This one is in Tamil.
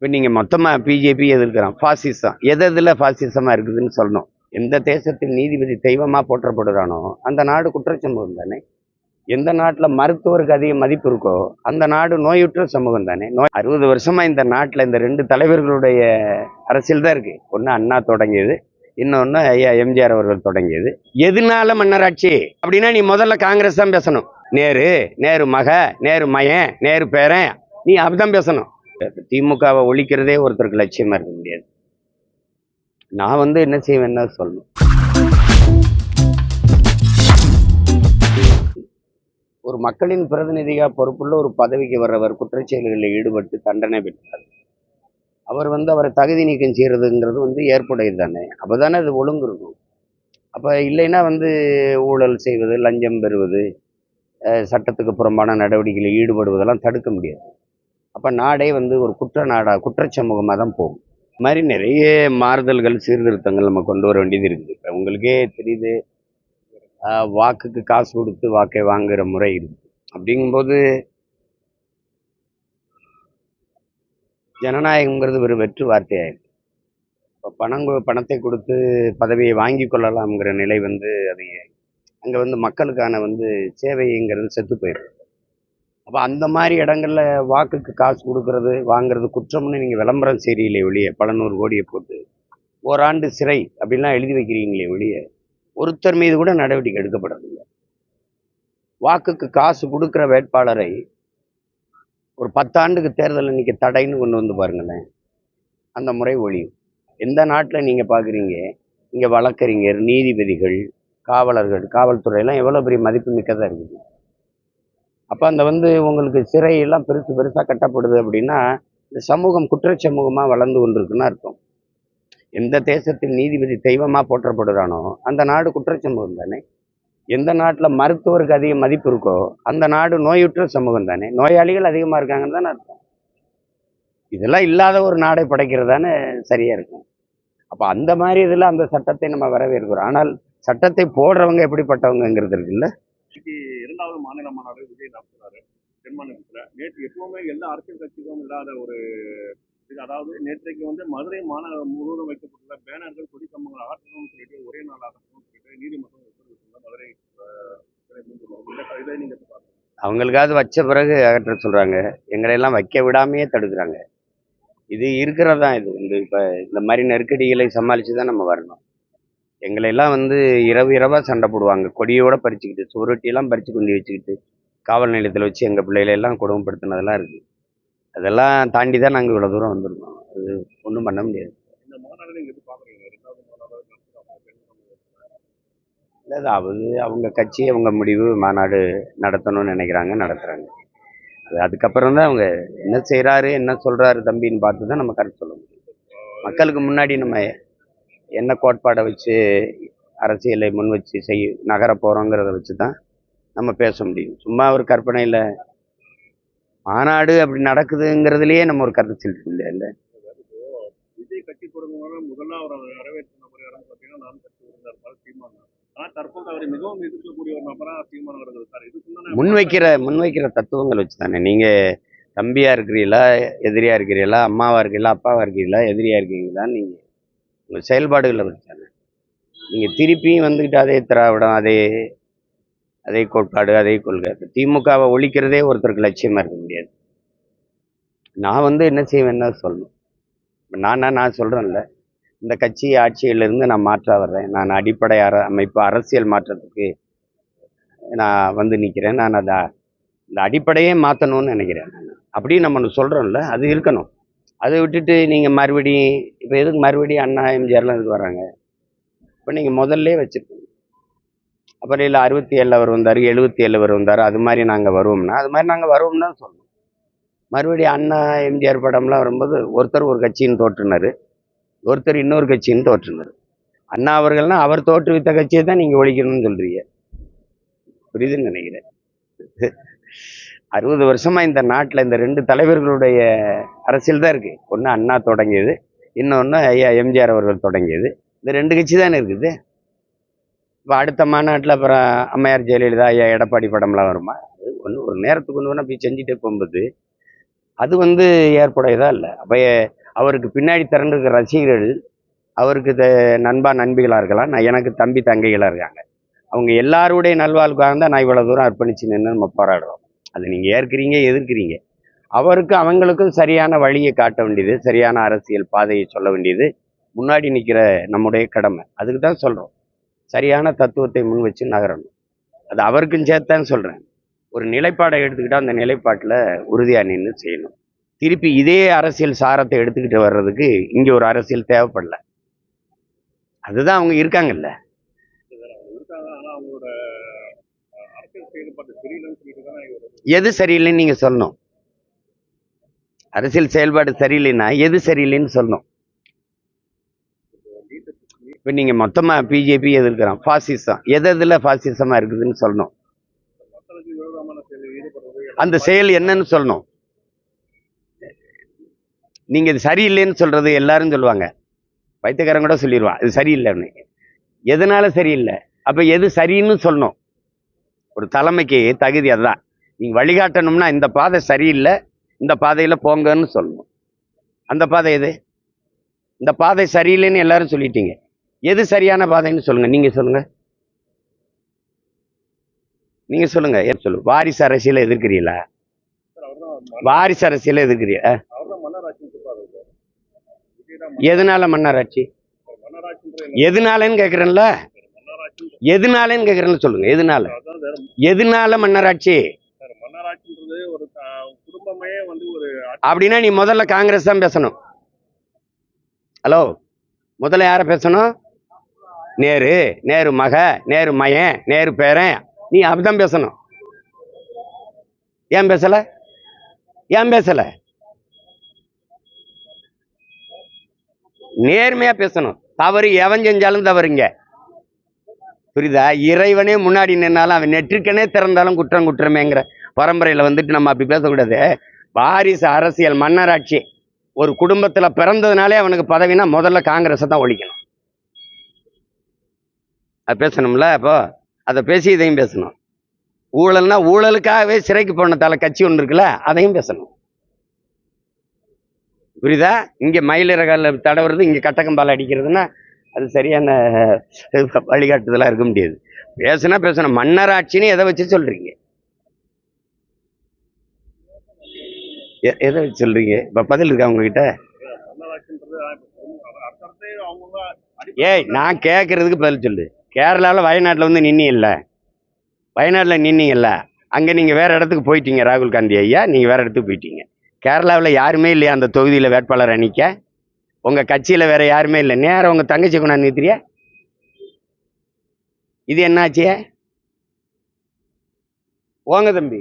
இப்போ நீங்கள் மொத்தமாக பிஜேபி எதிர்க்கிறான். ஃபாசிசம் எது எதில் ஃபாசிசமாக இருக்குதுன்னு சொல்லணும். எந்த தேசத்தில் நீதிபதி தெய்வமாக போற்றப்படுறானோ அந்த நாடு குற்றச்சமூகம் தானே. எந்த நாட்டில் மருத்துவருக்கு அதிக மதிப்பு இருக்கோ அந்த நாடு நோயுற்ற சமூகம் தானே. நோய் அறுபது வருஷமா இந்த நாட்டில் இந்த ரெண்டு தலைவர்களுடைய அரசியல் தான் இருக்கு. ஒன்று அண்ணா தொடங்கியது இன்னொன்று ஐயா எம்ஜிஆர் அவர்கள் தொடங்கியது. எதனால மன்னராட்சி? அப்படின்னா நீ முதல்ல காங்கிரஸ் தான் பேசணும். நேரு நேரு மக நேரு மயன் நேரு பேரன் நீ அப்படிதான் பேசணும். திமுகவை ஒழிக்கிறதே ஒருத்தருக்கு லட்சியமா இருக்க முடியாது. நான் வந்து என்ன செய்வேன்னா சொல்லணும். ஒரு மக்களின் பிரதிநிதியாக பொறுப்புள்ள ஒரு பதவிக்கு வர்றவர் குற்றச்செயல்களில் ஈடுபட்டு தண்டனை பெற்றார் அவர் வந்து அவரை தகுதி நீக்கம் செய்கிறதுங்கிறது வந்து ஏற்புடையது தானே. அப்போ தானே அது ஒழுங்கு இருக்கும். அப்போ இல்லைன்னா வந்து ஊழல் செய்வது லஞ்சம் பெறுவது சட்டத்துக்கு புறம்பான நடவடிக்கைகளில் ஈடுபடுவதெல்லாம் தடுக்க முடியாது. அப்போ நாடே வந்து ஒரு குற்ற நாடா குற்றச்சமூகமாக தான் போகும். இது மாதிரி நிறைய மாறுதல்கள் சீர்திருத்தங்கள் நம்ம கொண்டு வர வேண்டியது இருக்குது. இப்போ உங்களுக்கே தெரியுது ஆஹ் வாக்குக்கு காசு கொடுத்து வாக்கை வாங்குகிற முறை இருக்குது. அப்படிங்கும்போது ஜனநாயகங்கிறது ஒரு வெற்று வார்த்தையாயிருக்கு. இப்போ பணம் பணத்தை கொடுத்து பதவியை வாங்கி கொள்ளலாம்ங்கிற நிலை வந்து அது அங்கே வந்து மக்களுக்கான வந்து சேவைங்கிறது செத்து போயிடும் அப்போ அந்த மாதிரி இடங்களில் வாக்குக்கு காசு கொடுக்கறது வாங்குறது குற்றம்னு நீங்கள் விளம்பரம் செய்கிறீங்களே வெளியே பல நூறு கோடியை போட்டு ஓராண்டு சிறை அப்படின்லாம் எழுதி வைக்கிறீங்களே வெளியே ஒருத்தர் மீது கூட நடவடிக்கை எடுக்கப்படவில்லை. வாக்குக்கு காசு கொடுக்குற வேட்பாளரை ஒரு பத்தாண்டுக்கு தேர்தலில் நிற்க தடைன்னு கொண்டு வந்து பாருங்களேன். அந்த முறை ஒழியும். எந்த நாட்டில் நீங்கள் பார்க்குறீங்க இங்கே வழக்கறிஞர் நீதிபதிகள் காவலர்கள் காவல்துறையெல்லாம் எவ்வளோ பெரிய மதிப்பு மிக்கதாக இருக்குது அப்போ அந்த வந்து உங்களுக்கு சிறையெல்லாம் பெருசு பெருசாக கட்டப்படுது அப்படின்னா இந்த சமூகம் குற்ற சமூகமாக வளர்ந்து கொண்டிருக்குன்னு அர்த்தம். எந்த தேசத்தில் நீதிபதி தெய்வமாக போற்றப்படுறானோ அந்த நாடு குற்ற சமூகம் தானே. எந்த நாட்டில் மருத்துவருக்கு அதிக மதிப்பு இருக்கோ அந்த நாடு நோயுற்ற சமூகம் தானே. நோயாளிகள் அதிகமாக இருக்காங்கன்னு தானே அர்த்தம். இதெல்லாம் இல்லாத ஒரு நாடை படைக்கிறதானே சரியாக இருக்கும். அப்போ அந்த மாதிரி இதில் அந்த சட்டத்தை நம்ம வரவேற்கிறோம். ஆனால் சட்டத்தை போடுறவங்க எப்படிப்பட்டவங்கங்கிறது இருக்குல்ல? இரண்டாவது மாநில மாநாடு விஜய் நடத்துறாரு தென்மாநிலத்தில். நேற்று எப்பவுமே எந்த அரசியல் கட்சிக்கும் இல்லாத ஒரு இது அதாவது நேற்றைக்கு வந்து மதுரை மாநகரம் முழுவதும் வைக்கப்பட்டுள்ள பேனர்கள் கொடி கம்பங்கள் அகற்றணும்னு சொல்லிட்டு ஒரே நாள் ஆகணும்னு சொல்லிட்டு நீதிமன்றம் உத்தரவிட்டுள்ள மதுரை இதை நீங்க அவங்களுக்காவது வச்ச பிறகு அகற்ற சொல்கிறாங்க எங்களையெல்லாம் வைக்க விடாமையே தடுக்கிறாங்க. இது இருக்கிறது தான் இது? வந்து இப்போ இந்த மாதிரி நெருக்கடிகளை சமாளித்து தான் நம்ம வரணும். எங்களையெல்லாம் வந்து இரவு இரவாக சண்டை போடுவாங்க. கொடியோட பறிச்சுக்கிட்டு சுவரொட்டியெல்லாம் பறித்து கொண்டு வச்சுக்கிட்டு காவல் நிலையத்தில் வச்சு எங்கள் பிள்ளைகளெல்லாம் கொடுமைப்படுத்தினதெல்லாம் இருக்குது அதெல்லாம் தாண்டி தான் நாங்கள் இவ்வளோ தூரம் வந்திருக்கோம். அது ஒன்றும் பண்ண முடியாது. இல்லை அது அவங்க கட்சி அவங்க முடிவு மாநாடு நடத்தணும்னு நினைக்கிறாங்க நடத்துகிறாங்க அது அதுக்கப்புறம் தான் அவங்க என்ன செய்கிறாரு என்ன சொல்கிறாரு தம்பின்னு பார்த்து தான் நம்ம கருத்து சொல்ல முடியும். மக்களுக்கு முன்னாடி நம்ம என்ன கோட்பாடை வச்சு அரசியலை முன் வச்சு செய் நகர போகிறோங்கிறத வச்சு தான் நம்ம பேச முடியும். சும்மா ஒரு கற்பனையில் மாநாடு அப்படி நடக்குதுங்கிறதுலையே நம்ம ஒரு கருத்து செலுத்த முடியாது இல்லை. விஜய் கட்சி தொடங்குவாங்க முதல்ல அவர் வரவேற்ற நபர் யாரும் பார்த்தீங்கன்னா நான் கட்சி இருந்தார் சீமான் தான். ஆனா தற்போது அவரை மிகவும் எதிர்க்கக்கூடிய ஒரு நபரா சீமான் அவர்கள் இருக்கார். இதுக்கு முன்னாடி முன்வைக்கிற முன்வைக்கிற தத்துவங்கள் வச்சு தானே நீங்கள் தம்பியாக இருக்கிறீங்களா எதிரியாக இருக்கிறீங்களா அம்மாவாக இருக்கீங்களா அப்பாவாக இருக்கீங்களா எதிரியாக இருக்கீங்களான்னு நீங்கள் உங்கள் செயல்பாடுகளை வச்சு நீங்கள் திருப்பியும் வந்துக்கிட்டு அதே திராவிடம் அதே அதே கோட்பாடு அதே கொள்கை. திமுகவை ஒழிக்கிறதே ஒருத்தருக்கு லட்சியமாக இருக்க முடியாது. நான் வந்து என்ன செய்வேன்னா சொல்லணும். இப்போ நானா நான் சொல்கிறேன்ல இந்த கட்சி ஆட்சியிலிருந்து நான் மாற்றா வர்றேன். நான் அடிப்படை அர அமைப்பு அரசியல் மாற்றத்துக்கு நான் வந்து நிற்கிறேன் நான் அதை இந்த அடிப்படையே மாற்றணும்னு நினைக்கிறேன். நான் அப்படி நம்ம ஒன்று சொல்கிறோம்ல அது இருக்கணும். அதை விட்டுட்டு நீங்கள் மறுபடியும் இப்போ எதுக்கு மறுபடியும் அண்ணா எம்ஜிஆர்லாம் இதுக்கு வராங்க இப்போ நீங்கள் முதல்ல வச்சுருக்கணும் அப்புறம் இல்லை அறுபத்தி ஏழில் அவர் வந்தார் எழுபத்தி ஏழில் அவர் வந்தார் அது மாதிரி நாங்கள் வருவோம்னா அது மாதிரி நாங்கள் வருவோம்னா சொல்லணும் மறுபடியும் அண்ணா எம்ஜிஆர் படம்லாம் வரும்போது ஒருத்தர் ஒரு கட்சின்னு தோற்றுனார் ஒருத்தர் இன்னொரு கட்சின்னு தோற்றுனார். அண்ணா அவர்கள்னால் அவர் தோற்றுவித்த கட்சியை தான் நீங்கள் ஒழிக்கணும்னு சொல்கிறீங்க புரியுதுன்னு நினைக்கிறேன். அறுபது வருஷமாக இந்த நாட்டில் இந்த ரெண்டு தலைவர்களுடைய அரசியல் தான் இருக்குது ஒன்று அண்ணா தொடங்கியது இன்னொன்று ஐயா எம்ஜிஆர் அவர்கள் தொடங்கியது. இந்த ரெண்டு கட்சி தானே இருக்குது? இப்போ அடுத்த மாநாட்டில் அப்புறம் அம்மையார் ஜெயலலிதா ஐயா எடப்பாடி படம்லாம் வருமா? அது ஒன்று ஒரு நேரத்துக்கு ஒன்று வேணால் போய் செஞ்சுட்டே போகும்போது அது வந்து ஏற்புடையதாக இல்லை? அப்போ அவருக்கு பின்னாடி திறந்துருக்கிற ரசிகர்கள் அவருக்கு த- நண்பா நண்பிகளாக இருக்கலாம். நான் எனக்கு தம்பி தங்கைகளாக இருக்காங்க. அவங்க எல்லாருடைய நல்வாழ்வுக்காக தான் நான் இவ்வளோ தூரம் அர்ப்பணிச்சு நின்று நம்ம போராடுறோம். அதை நீங்கள் ஏற்கிறீங்க எதிர்க்கிறீங்க. அவருக்கு அவங்களுக்கும் சரியான வழியை காட்ட வேண்டியது சரியான அரசியல் பாதையை சொல்ல வேண்டியது முன்னாடி நிற்கிற நம்முடைய கடமை. அதுக்கு தான் சொல்கிறோம் சரியான தத்துவத்தை முன் வச்சு நகரணும். அது அவருக்கும் சேர்த்தான்னு சொல்கிறேன் ஒரு நிலைப்பாடை எடுத்துக்கிட்டால் அந்த நிலைப்பாட்டில் உறுதியாக நின்று செய்யணும். திருப்பி இதே அரசியல் சாரத்தை எடுத்துக்கிட்டு வர்றதுக்கு இங்கே ஒரு அரசியல் தேவைப்படல. அதுதான் அவங்க இருக்காங்கல்ல. அவங்களோட அரசியல் செயல்பாட்டு தெரியலன்னு எது சரியில்லைன்னு நீங்கள் சொல்லணும். அரசியல் செயல்பாடு சரியில்லைன்னா எது சரியில்லைன்னு சொல்லணும். இப்போ நீங்கள் மொத்தமாக பிஜேபி எதிர்க்கிறான் ஃபாசிசம் எது எதில் ஃபாசிசமாக இருக்குதுன்னு சொல்லணும். அந்த செயல் என்னன்னு சொல்லணும். நீங்கள் இது சரியில்லைன்னு சொல்கிறது எல்லாரும் சொல்லுவாங்க. வைத்தியக்காரன் கூட சொல்லிடுவான் இது சரியில்லைன்னு. எதனால சரியில்லை? அப்போ எது சரின்னு சொல்லணும். ஒரு தலைமைக்கு தகுதி அதுதான். நீங்கள் வழிகாட்டணும்னா இந்த பாதை சரியில்லை இந்த பாதையில் போங்கன்னு சொல்லணும். அந்த பாதை எது? இந்த பாதை சரியில்லைன்னு எல்லாரும் சொல்லிட்டீங்க. எது சரியான பாதைன்னு சொல்லுங்க. நீங்கள் சொல்லுங்க. நீங்கள் சொல்லுங்க. ஏன் சொல்லு? வாரிசு அரசியலை எதிர்க்கிறீங்களா வாரிசு அரசியலை எதிர்க்கிறீங்களா எதனால மன்னராட்சி? மன்னராட்சின்ற எதனாலன்னு கேட்குறேன்ல மன்னராட்சி எதனாலன்னு கேட்குறேன்னு சொல்லுங்க. எதனால? அதான் எதனால மன்னராட்சி சார் மன்னராட்சின்றது ஒரு த- குடும்பமே வந்து ஒரு அப்படின்னா நீ முதல்ல காங்கிரஸ் தான் பேசணும். ஹலோ? முதல்ல யாரை பேசணும்? நேரு. நேரு மக நேரு மயன் நேரு பேரன். நீ அப்படிதான் பேசணும். ஏன் பேசல? ஏன் பேசல? நேர்மையா பேசணும். தவறு எவன் செஞ்சாலும் தவறுங்க. புரியுதா? இறைவனே முன்னாடி நின்னாலும் அவன் நெற்றிக்கனே திறந்தாலும் குற்றம் குற்றமேங்கிற பரம்பரையில வந்துட்டு நம்ம அப்படி பேசக்கூடாது. வாரிசு அரசியல் மன்னராட்சி ஒரு குடும்பத்துல பிறந்ததுனாலே அவனுக்கு பதவினா முதல்ல காங்கிரஸை தான் ஒழிக்கணும். அது பேசணும்ல அப்போ? அதை பேசி இதையும் பேசணும். ஊழல்னா ஊழலுக்காகவே சிறைக்கு போன தலை கட்சி ஒன்று இருக்குல்ல அதையும் பேசணும். புரியுதா? இங்கே மயிலிறகால தடவுறது இங்கே கட்டக்கம்பால் அடிக்கிறதுன்னா அது சரியான வழிகாட்டுதலாக இருக்க முடியாது. பேசுனா பேசணும். மன்னராட்சின்னு எதை வச்சு சொல்றீங்க? எதை வச்சு சொல்றீங்க? இப்போ பதில் இருக்கா உங்ககிட்ட? ஏய் நான் கேட்கறதுக்கு பதில் சொல்லு. கேரளாவில் வயநாட்டில் வந்து நின்னீங்கல்ல? வயநாட்டில் நின்னீங்கல்ல? அங்கே நீங்கள் வேறு இடத்துக்கு போயிட்டீங்க ராகுல் காந்தி ஐயா. நீங்கள் வேறு இடத்துக்கு போயிட்டீங்க. கேரளாவில் யாருமே இல்லையா அந்த தொகுதியில் வேட்பாளர் அணிக்க? உங்கள் கட்சியில் வேறு யாருமே இல்லை. நேரம் உங்கள் தங்கச்சி கொண்டாந்து நிறுத்துறியா? இது என்னாச்சு? போங்க தம்பி.